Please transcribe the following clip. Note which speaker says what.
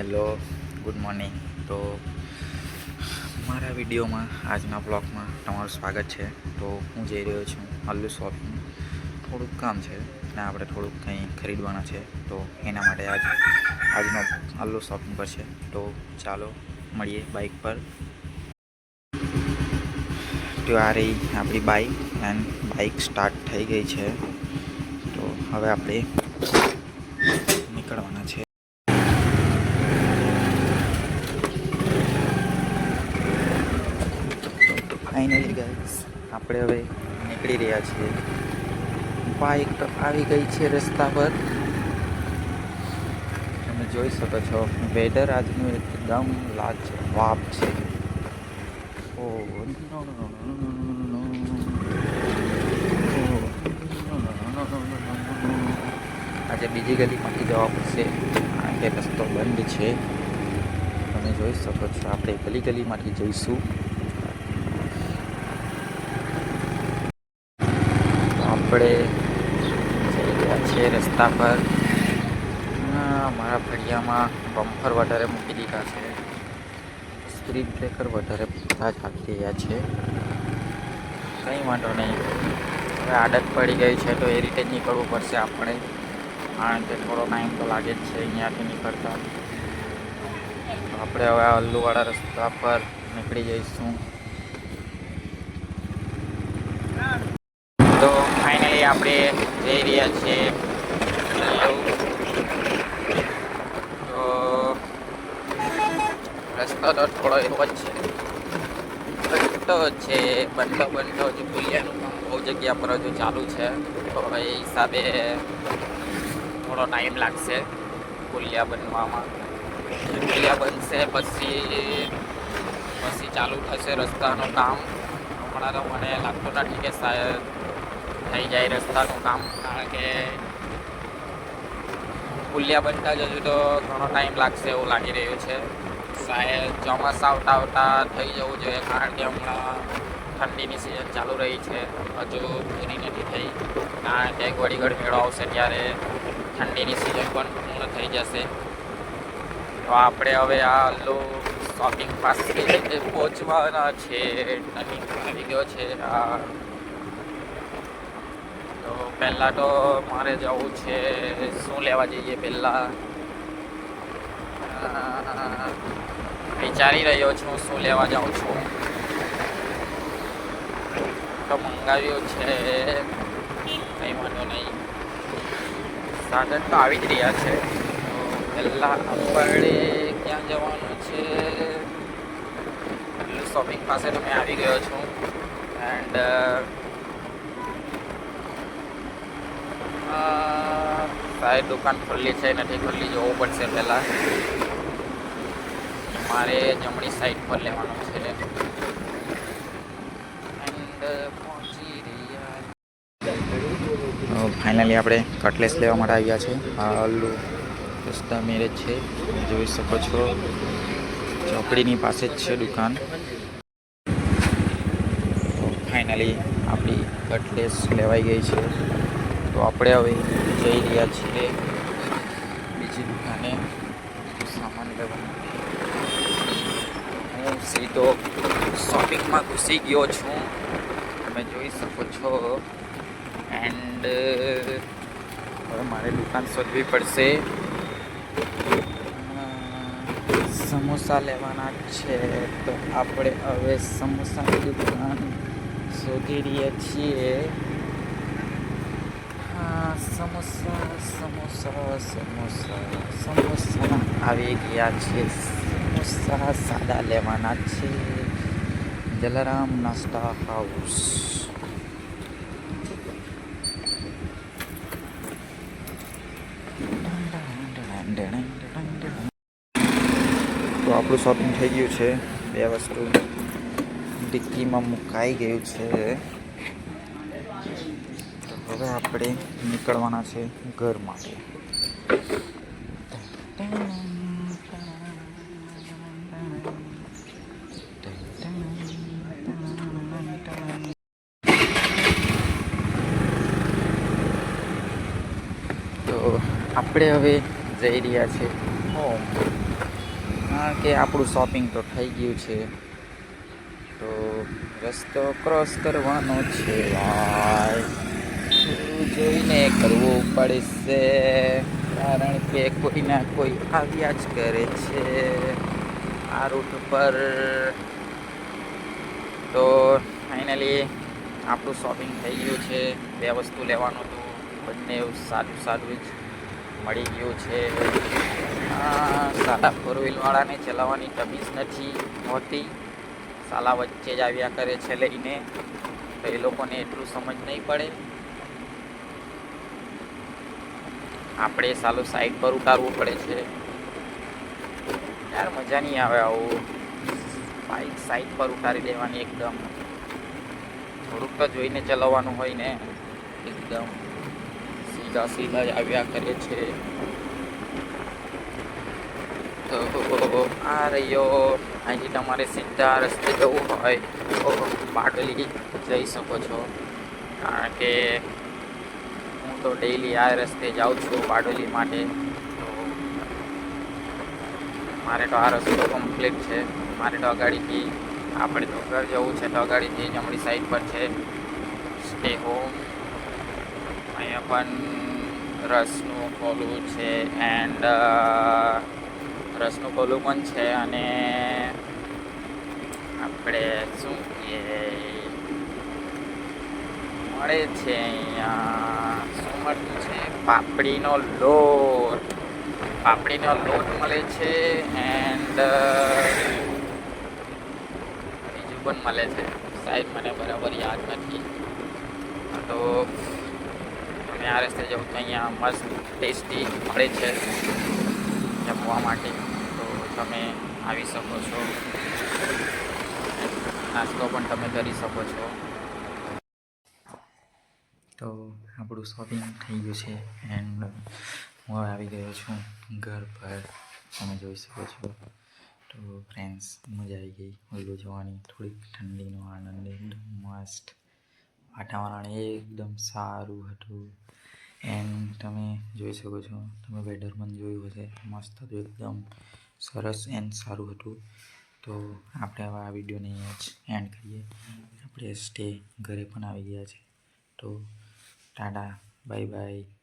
Speaker 1: Hello, good morning. તો મારા વિડીયોમાં, આજના બ્લોગમાં તમારું સ્વાગત છે. તો હું જઈ રહ્યો છું અલ્લુ શોપિંગ. થોડુંક કામ છે અને આપણે થોડુંક કંઈ ખરીદવાના છે. તો એના માટે આજ, આજનો અલ્લુ શોપિંગ પર છે. તો ચાલો, મળીએ બાઇક પર. તો આ રહી આપણી બાઇક એન્ડ બાઇક સ્ટાર્ટ થઈ ગઈ છે. તો હવે આપણે આપણે હવે નીકળી રહ્યા છીએ. બાઇક આવી ગઈ છે રસ્તા પર. તમે જોઈ શકો છો, વેધર આજનું એકદમ લાજવાબ છે. ઓ, આજે બીજી ગલીમાંથી જવા પડશે. કારણ રસ્તો બંધ છે. તમે જોઈ શકો છો, આપણે ગલી ગલીમાંથી જઈશું. આપણે જઈ રહ્યા છીએ રસ્તા પર. મારા ફળિયામાં બમ્પર વધારે મૂકી દીધા છે. સ્પીડ બ્રેકર વધારે બધા જ આપી રહ્યા છે. કંઈ વાંધો નહીં. હવે આદત પડી ગઈ છે તો એ રીતે જ નીકળવું પડશે આપણે. કારણ કે થોડો ટાઈમ તો લાગે જ છે અહીંયાથી નીકળતા. આપણે હવે આ અલ્લુવાળા રસ્તા પર નીકળી જઈશું તો ફાઇનલી આપણે જઈ રહ્યા છે. તો રસ્તો તો થોડો એવો જ છે. રસ્તો છે, બંધો બંધો, હજુ પુલિયાનું બહુ જગ્યા પર હજુ ચાલુ છે. તો એ હિસાબે થોડો ટાઈમ લાગશે પુલિયા બનવામાં. પુલિયા બનશે પછી પછી ચાલુ થશે રસ્તાનું કામ. હમણાં તો મને લાગતું નથી કે શાયદ થઈ જાય રસ્તાનું કામ. કારણ કે પુલિયા બનતા જ હજુ તો ઘણો ટાઈમ લાગશે એવું લાગી રહ્યું છે. શાયદ ચોમાસા આવતા આવતા થઈ જવું જોઈએ, કારણ કે હમણાં ઠંડીની સિઝન ચાલુ રહી છે. હજુ પૂરી નથી થઈ. કારણ કે ઘડી મેળો આવશે ત્યારે ઠંડીની સિઝન પણ પૂર્ણ થઈ જશે. તો આપણે હવે આ અલ્લુ શોપિંગ પાસે પહોંચવાના છે. ટર્નિંગ આવી ગયો છે. આ પહેલાં તો મારે જવું છે, શું લેવા જઈએ પહેલાં? વિચારી રહ્યો છું શું લેવા જાઉં છું. તો મંગાવ્યું છે, કંઈ વાંધો નહીં. સાધન તો આવી જ રહ્યા છે. પહેલાં આપણે ક્યાં જવાનું છે? શોપિંગ પાસે તો મેં આવી ગયો છું. એન્ડ શાયદ દુકાન ખુલ્લી છે, નથી ખુલ્લી જોવું પડશે પહેલાં. મારે જમણી સાઈડ પર લેવાનું છે. ફાઇનલી આપણે કટલેસ લેવા માટે આવ્યા છે. આલુ રસ્તા મેરેજ છે. જોઈ શકો છો. ચોકડીની પાસે જ છે દુકાન. ફાઇનલી આપણી કટલેસ લેવાઈ ગઈ છે. તો આપણે હવે જઈ રહ્યા છીએ બીજી દુકાને. સામાન લેવા હું સીધો શોપિંગમાં ઘૂસી ગયો છું. તમે જોઈ શકો છો. એન્ડ હવે મારે દુકાન શોધવી પડશે. સમોસા લેવાના છે. તો આપણે હવે સમોસાની દુકાન શોધી રહ્યા છીએ. સમોસા સમોસા સમોસા સમોસા આવી ગયા છે સમોસા સાદા લેવાના છે જલારામ નાસ્તા હાઉસ તો આપણું શોપિંગ થઈ ગયું છે. બે વસ્તુ ડિક્કીમાં મુકાઈ ગયું છે. હવે આપણે નીકળવાના છે ઘર માટે. તો આપણે હવે જઈ રહ્યા છીએ હોમ કારણ કે આપણું શોપિંગ તો થઈ ગયું છે. તો રસ્તો ક્રોસ કરવાનો છે, ભાઈ. જોઈને કરવું પડશે, કારણ કે કોઈ ના કોઈ આવ્યા જ કરે છે. આ રૂટ પર તો ફાઇનલી આપણું શોપિંગ થઈ ગયું છે. બે વસ્તુ લેવાનું હતું. બંને સારું સારું જ મળી ગયું છે. સાલા ફોર વ્હીલવાળાને ચલાવવાની તમીઝ નથી હોતી. સાલા વચ્ચે જ આવ્યા કરે છે લઈને. તો એ લોકોને એટલું સમજ નહીં પડે. આપણે સાલું સાઈડ પર ઉતારવું પડે છે. યાર મજા નહીં આવે આવું. બાઈક સાઈડ પર ઉતારી દેવાની એકદમ. થોડુંક તો જોઈને ચલાવવાનું હોય ને. એકદમ. સીધા સીધા જ આવ્યા કરે છે. તો આ રહ્યો. અહીંથી તમારે સીધા રસ્તે જવું હોય તો બાટલી જઈ શકો છો. કારણ કે તો ડેઈલી આ રસ્તે જાઉં છું બારડોલી માટે. તો મારે તો આ રસ્તો કમ્પ્લીટ છે. મારે તો અગાડીથી આપણે તો ઘર જવું છે તો અગાડીથી જમણી સાઈડ પર છે. સ્ટે હોમ અહીંયા પણ રસનું કોલું છે એન્ડ રસનું કોલું પણ છે અને આપણે શું કહીએ? મળે છે અહીંયા. મળતું છે, પાપડીનો લોટ. પાપડીનો લોટ મળે છે એન્ડ બીજું પણ મળે છે. સાહેબ, મને બરાબર યાદ નથી. તો તમે આ રસ્તે જાઓ તો અહીંયા મસ્ત ટેસ્ટી મળે છે જમવા માટે. તો તમે આવી શકો છો. નાસ્તો પણ તમે કરી શકો છો. તો આપણું શોપિંગ થઈ ગયું છે એન્ડ હું હવે આવી ગયો છું ઘર પર. તમે જોઈ શકો છો. તો ફ્રેન્ડ્સ મજા આવી ગઈ. ઓલું જોવાની થોડીક ઠંડીનો આનંદ, એકદમ મસ્ત વાતાવરણ, એકદમ સારું હતું. એન્ડ તમે જોઈ શકો છો, તમે વેધર પણ જોયું હશે, મસ્ત હતું, એકદમ સરસ એન્ડ સારું હતું. તો આપણે હવે આ વિડીયોને જ એન્ડ કરીએ. આપણે સ્ટે ઘરે પણ આવી ગયા છે તો tada bye bye.